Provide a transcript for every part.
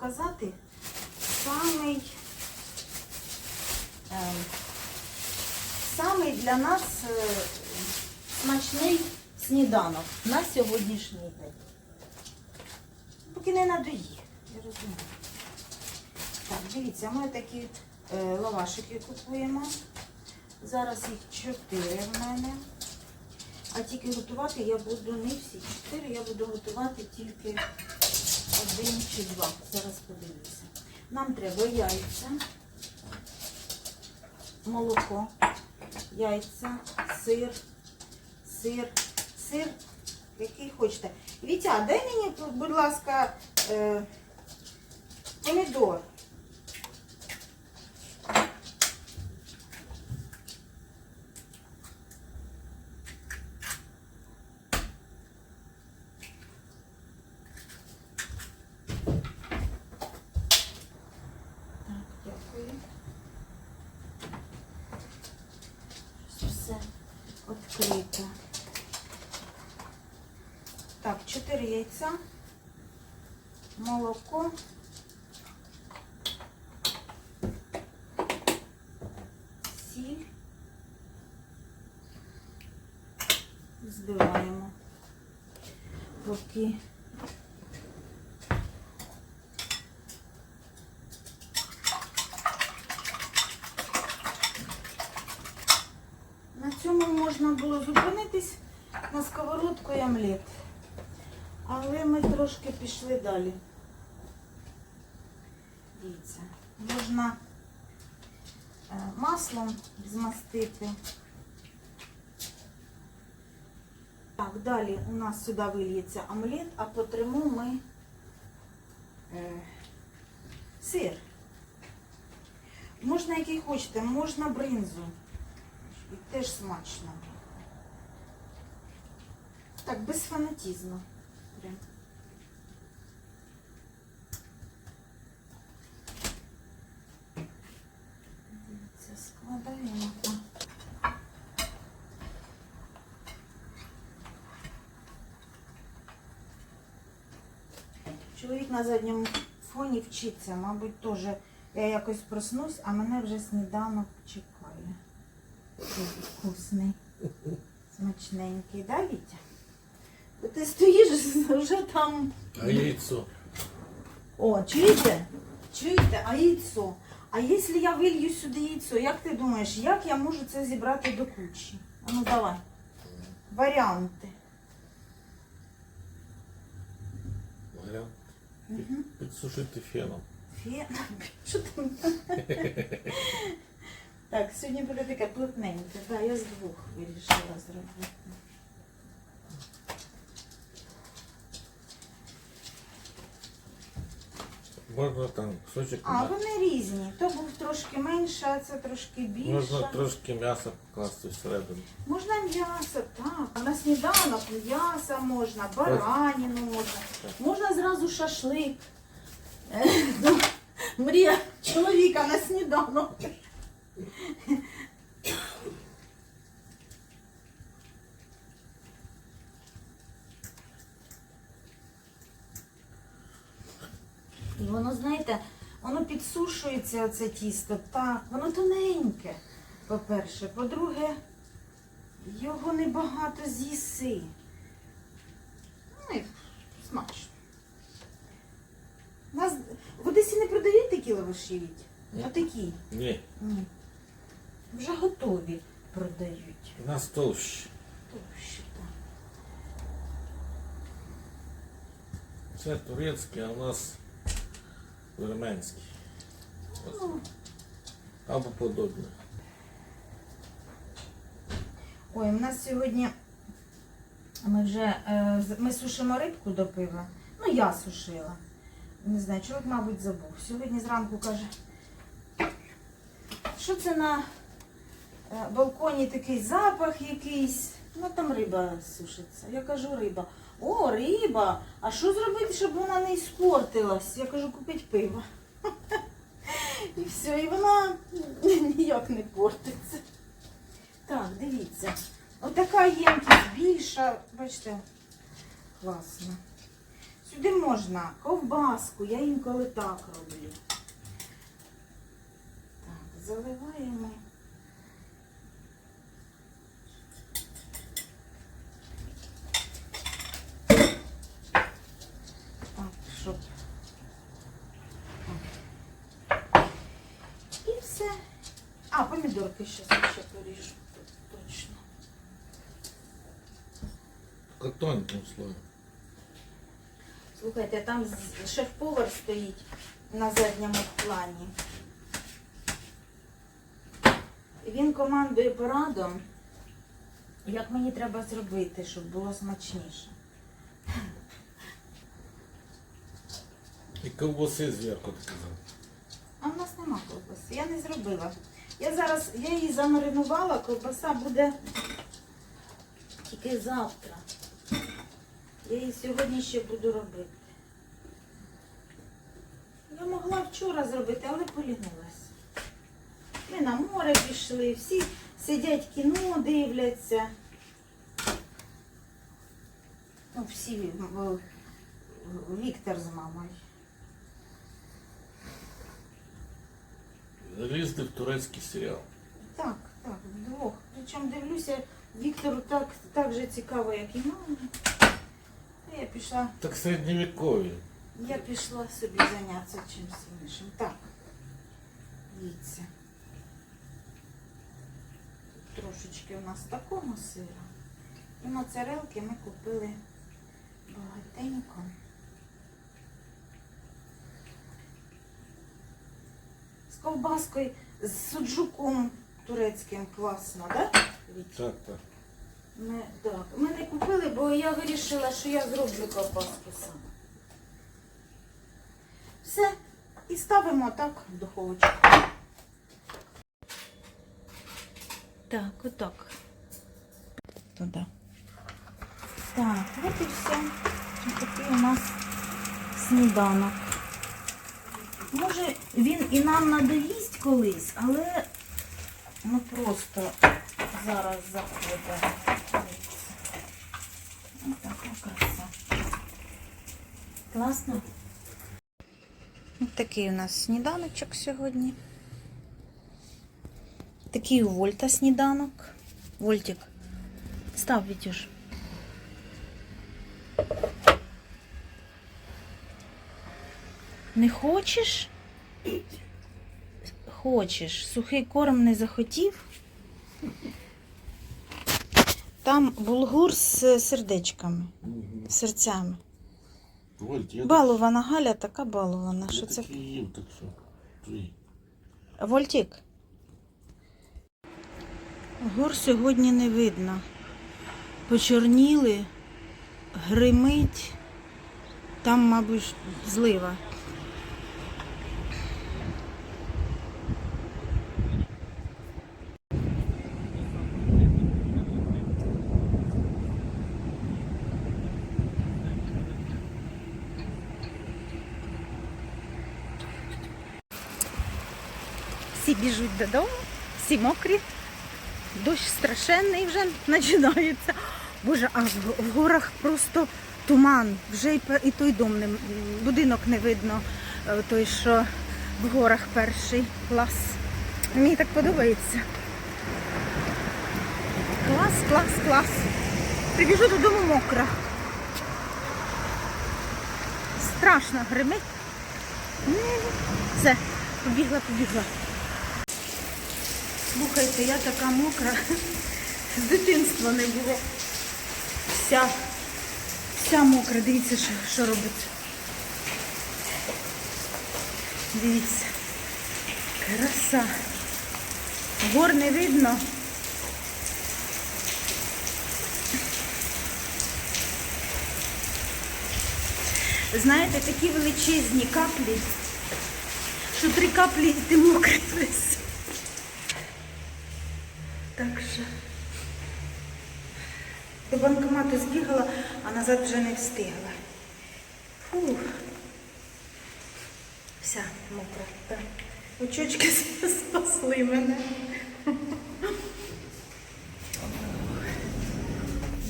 показати самий, е, самий для нас е, смачний сніданок на сьогоднішній день. Поки не надоїв, я розумію. Так, дивіться, ми такі е, лавашики купуємо. Зараз їх чотири в мене. А тільки готувати я буду не всі чотири, я буду готувати тільки один чи два. Зараз подивлюся. Нам треба яйця, молоко, яйця, сир, сир, сир, який хочете. Вітя, дай мені, будь ласка, е, помідор. Так, дякую. Все відкрито. Так, 4 яйця, молоко. Сіль. Збиваємо. Поки На цьому можна було зупинитись на сковородку і омлет. Але ми трошки пішли далі. Дивіться, можна е, маслом змастити. Так, далі у нас сюди вильється омлет, а потримо ми е, сир. Можна який хочете, можна бринзу. І теж смачно. Так, без фанатізму. Дивіться, складаємо. Чоловік на задньому фоні вчиться, мабуть, теж я якось проснусь, а мене вже сніданок чекає. Вкусний, смачненький, да, Вітя? Ти стоїш вже там. А яйцо? О, чуєте? Чуєте, а яйцо? А якщо я вилью сюди яйцо, як ти думаєш, як я можу це зібрати до кучі? А ну давай. Варіанти. Варіант. Угу. Підсушити феном. Фе... Що там? Так, сьогодні буде таке плотненьке. Так, я з двох вирішила зробити. Можна там кусочок А, вони різні. То був трошки менше, а це трошки більше. Можна трошки м'яса покласти всередину. Можна м'ясо, так. А на сніданок м'ясо можна, баранину можна. Можна зразу шашлик. Е, ну, Мрія чоловіка на сніданок. І воно, знаєте, воно підсушується, оце тісто. Так, воно тоненьке, по-перше. По-друге, його небагато з'їси. Ну і смачно. Нас в Одесі не продають такі лаваші, Віть? Отакі. Ні, Ні. Вже готові продають. у нас толще. Товщі, так. Це турецький, а у нас вірменський. Або подобне. Ой, у нас сьогодні ми вже е, ми сушимо рибку до пива. Ну, я сушила. Не знаю, чоловік, мабуть, забув. Сьогодні зранку каже, що це на е, балконі такий запах якийсь. Ну там риба сушиться. Я кажу, риба. О, риба! А що зробити, щоб вона не іспортилась? Я кажу, купіть пиво. І все, і вона ніяк не портиться. Так, дивіться. Отака ємкість більша, бачите, класно. Сюди можна ковбаску, я інколи так роблю. Так, заливаємо. Так, щоб. І все. А, помідорки ще ще поріжу. Точно. Только тонким слоем. Слухайте, там шеф-повар стоїть на задньому плані. Він командує порадом, як мені треба зробити, щоб було смачніше. І ковбаси зверху ти казав. А в нас нема ковбаси, я не зробила. Я зараз, я її замаринувала, ковбаса буде тільки завтра. Я її сьогодні ще буду робити. Я могла вчора зробити, але полінилась. Ми на море пішли, всі сидять кіно, дивляться. Ну, всі в- Віктор з мамою. Залізли в турецький серіал. Так, так, вдвох. Причому дивлюся, Віктору так, так же цікаво, як і мамі. Я пішла, Так середньовікові. я пішла собі зайнятися чимось іншим. Так, дивіться. Тут Трошечки у нас такого сира. І моцарелки ми купили багатенько. З ковбаскою, з суджуком турецьким класно, так? Да? Так, так. Ми, так, ми не купили, бо я вирішила, що я зроблю ковбаску сама. Все. І ставимо так в духовочку. Так, отак. Туди. Так, от і все. Такий у нас сніданок. Може, він і нам надоїсть колись, але ну просто зараз заходить. Ось така краса. Класно. Ось такий у нас сніданочок сьогодні. Такий у Вольта сніданок. Вольтик, став, Вітюш. Не хочеш? Хочеш. Сухий корм не захотів. Там булгур з сердечками, серцями. Вольт, я Балована Галя така балована. я Що це? їм, так що. Вольтік. Гор сьогодні не видно. Почорніли, гримить. Там, мабуть, злива. Всі біжуть додому, всі мокрі. Дощ страшенний вже починається. Боже, а в, горах просто туман. Вже і, той дом не, будинок не видно. е, Той, що в горах перший клас. Мені так подобається. Клас, клас, клас. Прибіжу додому мокра. Страшно гримить. Все, побігла, побігла. Слухайте, я така мокра. З дитинства не було. Вся, вся мокра. Дивіться, що, що робить. Дивіться. Краса. Гор не видно. Знаєте, такі величезні каплі, що три каплі і ти мокрий весь. Так що до банкомату збігала, а назад вже не встигла. Фух. Вся мокра. Так. Очочки спасли мене.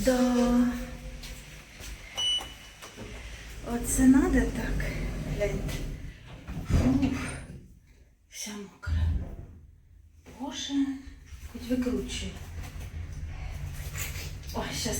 Да. Оце надо так. Гляньте. Ух, вся мокра. Боже, Хоть выкручивай. Ой, сейчас.